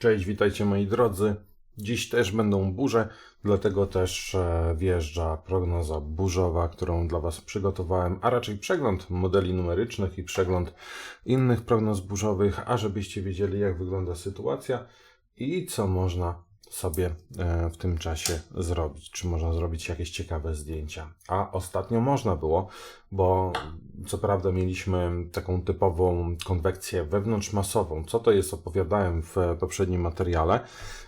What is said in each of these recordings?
Cześć, witajcie moi drodzy. Dziś też będą burze, dlatego też e, wjeżdża prognoza burzowa, którą dla Was przygotowałem, a raczej przegląd modeli numerycznych i przegląd innych prognoz burzowych, a żebyście wiedzieli jak wygląda sytuacja i co można sobie e, w tym czasie zrobić, czy można zrobić jakieś ciekawe zdjęcia. A ostatnio można było, bo co prawda mieliśmy taką typową konwekcję wewnątrzmasową. Co to jest, opowiadałem w poprzednim materiale.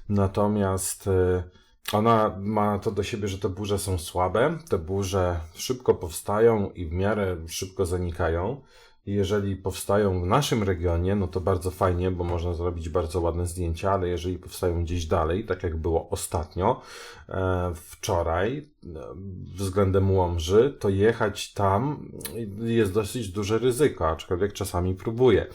Natomiast e, ona ma to do siebie, że te burze są słabe, te burze szybko powstają i w miarę szybko zanikają. Jeżeli powstają w naszym regionie, no to bardzo fajnie, bo można zrobić bardzo ładne zdjęcia, ale jeżeli powstają gdzieś dalej, tak jak było ostatnio, e, wczoraj, względem Łomży, to jechać tam jest dosyć duże ryzyko, aczkolwiek czasami próbuję.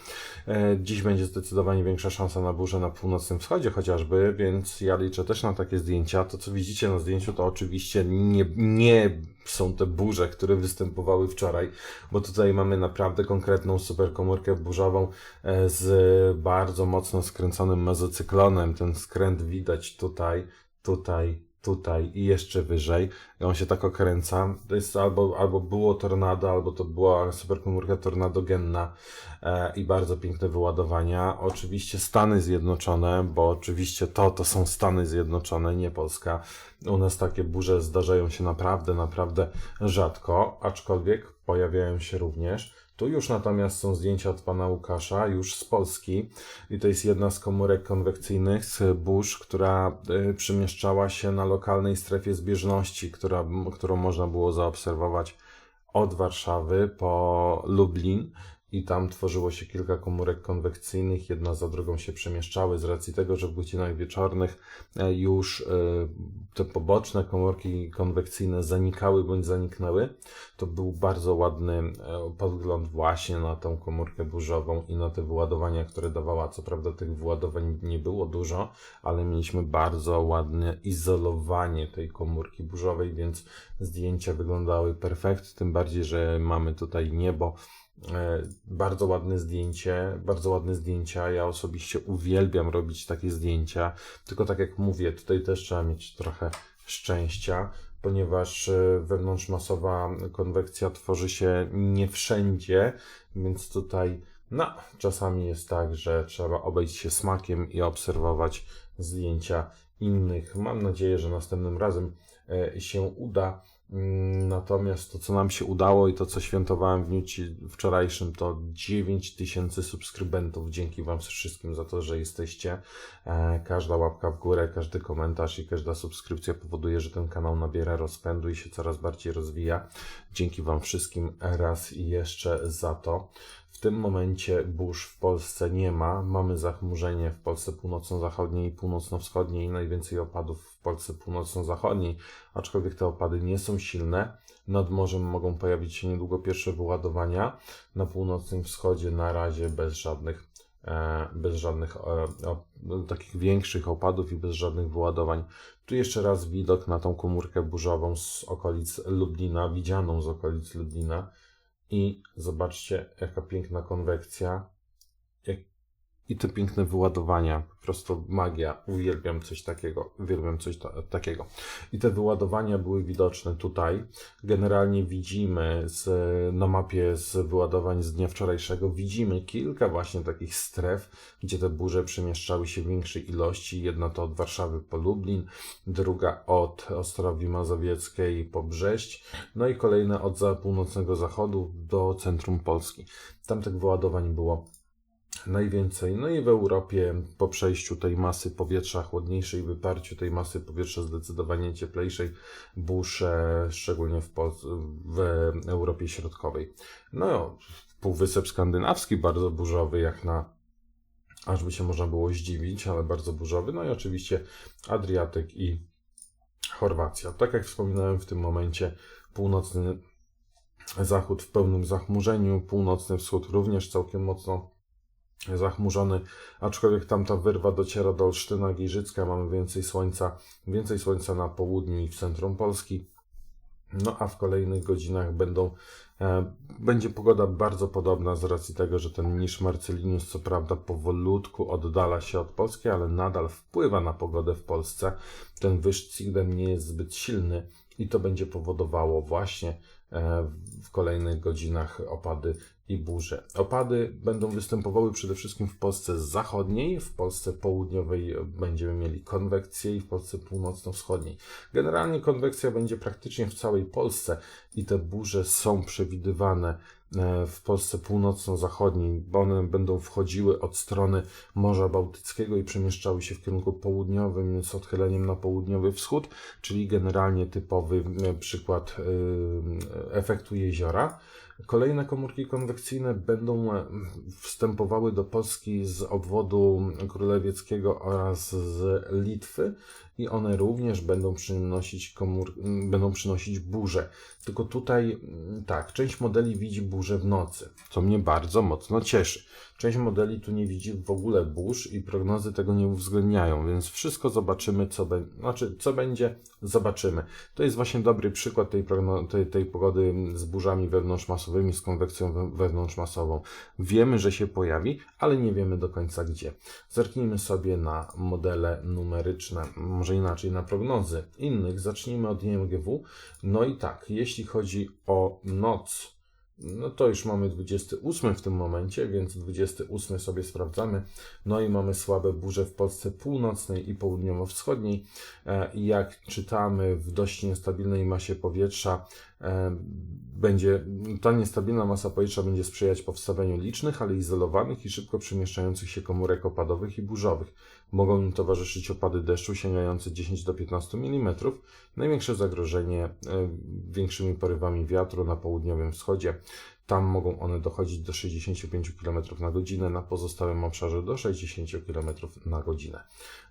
E, dziś będzie zdecydowanie większa szansa na burzę na północnym wschodzie chociażby, więc ja liczę też na takie zdjęcia. To, co widzicie na zdjęciu, to oczywiście nie, nie są te burze, które występowały wczoraj, bo tutaj mamy naprawdę konkretną superkomórkę burzową e, z bardzo mocno skręconym mezocyklonem. Ten skręt widać tutaj, tutaj, tutaj i jeszcze wyżej. I on się tak okręca. To jest albo, albo było tornado, albo to była superkomórka tornadogenna e, i bardzo piękne wyładowania. Oczywiście Stany Zjednoczone, bo oczywiście to, to są Stany Zjednoczone, nie Polska. U nas takie burze zdarzają się naprawdę, naprawdę rzadko, aczkolwiek pojawiają się również. Tu już natomiast są zdjęcia od pana Łukasza, już z Polski. I to jest jedna z komórek konwekcyjnych z burz, która y, przemieszczała się na lokalnej strefie zbieżności, która, którą można było zaobserwować od Warszawy po Lublin i tam tworzyło się kilka komórek konwekcyjnych, jedna za drugą się przemieszczały z racji tego, że w godzinach wieczornych e, już e, te poboczne komórki konwekcyjne zanikały bądź zaniknęły. To był bardzo ładny e, podgląd właśnie na tą komórkę burzową i na te wyładowania, które dawała. Co prawda tych wyładowań nie było dużo, ale mieliśmy bardzo ładne izolowanie tej komórki burzowej, więc zdjęcia wyglądały perfekt, tym bardziej, że mamy tutaj niebo bardzo ładne zdjęcie, bardzo ładne zdjęcia. Ja osobiście uwielbiam robić takie zdjęcia, tylko tak jak mówię, tutaj też trzeba mieć trochę szczęścia, ponieważ e, wewnątrzmasowa konwekcja tworzy się nie wszędzie, więc tutaj no, czasami jest tak, że trzeba obejść się smakiem i obserwować zdjęcia innych. Mam nadzieję, że następnym razem e, się uda. Natomiast to, co nam się udało i to, co świętowałem w dniu wczorajszym, to 9 tysięcy subskrybentów. Dzięki Wam wszystkim za to, że jesteście. E, każda łapka w górę, każdy komentarz i każda subskrypcja powoduje, że ten kanał nabiera rozpędu i się coraz bardziej rozwija. Dzięki Wam wszystkim raz i jeszcze za to. W tym momencie burz w Polsce nie ma. Mamy zachmurzenie w Polsce północno-zachodniej i północno-wschodniej. Najwięcej opadów w Polsce północno-zachodniej, aczkolwiek te opady nie są silne. Nad morzem mogą pojawić się niedługo pierwsze wyładowania. Na północnym wschodzie na razie bez żadnych, e, bez żadnych e, takich większych opadów i bez żadnych wyładowań. Tu jeszcze raz widok na tą komórkę burzową z okolic Lublina, widzianą z okolic Lublina i zobaczcie, jaka piękna konwekcja. Jak... I te piękne wyładowania. Po prostu magia. Uwielbiam coś takiego. Uwielbiam coś ta takiego. I te wyładowania były widoczne tutaj. Generalnie widzimy z, na mapie z wyładowań z dnia wczorajszego, widzimy kilka właśnie takich stref, gdzie te burze przemieszczały się w większej ilości. Jedna to od Warszawy po Lublin, druga od Ostrowi Mazowieckiej po Brześć, no i kolejna od północnego zachodu do centrum Polski. Tam tych wyładowań było najwięcej. No i w Europie po przejściu tej masy powietrza chłodniejszej, wyparciu tej masy powietrza zdecydowanie cieplejszej, burz, szczególnie w, w Europie Środkowej. No, Półwysep Skandynawski bardzo burzowy, jak na aż by się można było zdziwić, ale bardzo burzowy. No i oczywiście Adriatyk i Chorwacja. Tak jak wspominałem w tym momencie, północny zachód w pełnym zachmurzeniu, północny wschód również całkiem mocno zachmurzony, aczkolwiek tamta wyrwa dociera do Olsztyna Giżycka, mamy więcej słońca, więcej słońca na południu i w centrum Polski. No a w kolejnych godzinach będą E, Będzie pogoda bardzo podobna z racji tego, że ten niż Marcelinius co prawda powolutku oddala się od Polski, ale nadal wpływa na pogodę w Polsce. Ten wyż Cigden nie jest zbyt silny i to będzie powodowało właśnie w kolejnych godzinach opady i burze. Opady będą występowały przede wszystkim w Polsce zachodniej, w Polsce południowej będziemy mieli konwekcję i w Polsce północno-wschodniej. Generalnie konwekcja będzie praktycznie w całej Polsce i te burze są przewidywane e, w Polsce północno-zachodniej, bo one będą wchodziły od strony Morza Bałtyckiego i przemieszczały się w kierunku południowym z odchyleniem na południowy wschód, czyli generalnie typowy e, przykład e, efektu jeziora. Kolejne komórki konwekcyjne będą e, wstępowały do Polski z obwodu królewieckiego oraz z Litwy i one również będą przynosić, komór, będą przynosić burze. Tylko tutaj tak, część modeli widzi burze w nocy, co mnie bardzo mocno cieszy. Część modeli tu nie widzi w ogóle burz i prognozy tego nie uwzględniają, więc wszystko zobaczymy, co, be, znaczy, co będzie, zobaczymy. To jest właśnie dobry przykład tej, tej, tej pogody z burzami wewnątrzmasowymi, z konwekcją wewnątrzmasową. Wiemy, że się pojawi, ale nie wiemy do końca gdzie. Zerknijmy sobie na modele numeryczne, może inaczej na prognozy innych. Zacznijmy od IMGW. No i tak, jeśli chodzi o noc, no to już mamy 28 w tym momencie, więc 28 sobie sprawdzamy. No i mamy słabe burze w Polsce północnej i południowo-wschodniej. E, jak czytamy w dość niestabilnej masie powietrza, będzie, ta niestabilna masa powietrza będzie sprzyjać powstawaniu licznych, ale izolowanych i szybko przemieszczających się komórek opadowych i burzowych. Mogą im towarzyszyć opady deszczu sięgające 10 do 15 mm. Największe zagrożenie e, większymi porywami wiatru na południowym wschodzie. Tam mogą one dochodzić do 65 km na godzinę, na pozostałym obszarze do 60 km na godzinę.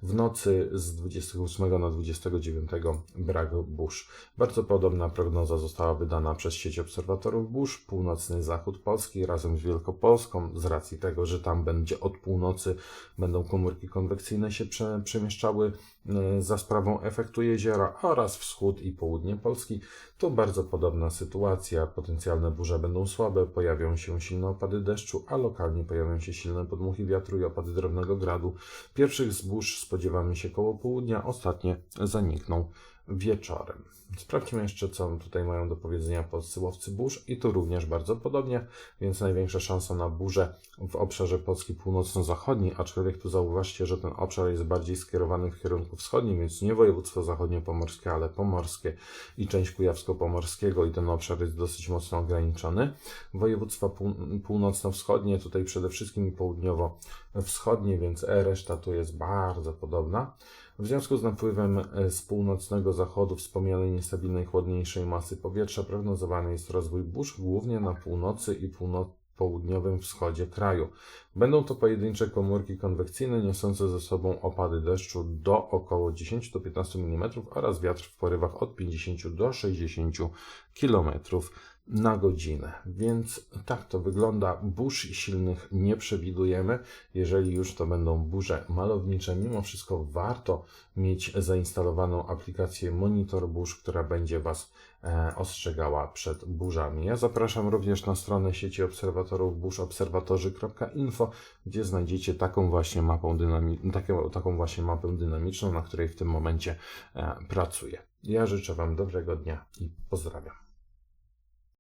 W nocy z 28 na 29 brak burz. Bardzo podobna prognoza została wydana przez sieć obserwatorów burz, północny zachód Polski razem z Wielkopolską, z racji tego, że tam będzie od północy będą komórki konwekcyjne się prze, przemieszczały e, za sprawą efektu jeziora oraz wschód i południe Polski. To bardzo podobna sytuacja. Potencjalne burze będą słabe, pojawią się silne opady deszczu, a lokalnie pojawią się silne podmuchy wiatru i opady drobnego gradu. Pierwszych zbóż spodziewamy się koło południa, ostatnie zanikną wieczorem. Sprawdźmy jeszcze, co tutaj mają do powiedzenia polscy łowcy burz i tu również bardzo podobnie, więc największa szansa na burzę w obszarze Polski północno-zachodniej, aczkolwiek tu zauważcie, że ten obszar jest bardziej skierowany w kierunku wschodnim, więc nie województwo zachodnio-pomorskie, ale pomorskie i część kujawsko-pomorskiego i ten obszar jest dosyć mocno ograniczony. Województwa pół, północno-wschodnie, tutaj przede wszystkim południowo-wschodnie, więc e, reszta tu jest bardzo podobna. W związku z napływem e, z północnego zachodu wspomnianej niestabilnej, chłodniejszej masy powietrza prognozowany jest rozwój burz głównie na północy i północ południowym wschodzie kraju. Będą to pojedyncze komórki konwekcyjne niosące ze sobą opady deszczu do około 10 do 15 mm oraz wiatr w porywach od 50 do 60 km na godzinę. Więc tak to wygląda. Burz silnych nie przewidujemy. Jeżeli już to będą burze malownicze, mimo wszystko warto mieć zainstalowaną aplikację Monitor Burz, która będzie Was e, ostrzegała przed burzami. Ja zapraszam również na stronę sieci obserwatorów burz obserwatorzy.info, gdzie znajdziecie taką właśnie dynami- taką, taką właśnie mapę dynamiczną, na której w tym momencie e, pracuję. Ja życzę Wam dobrego dnia i pozdrawiam.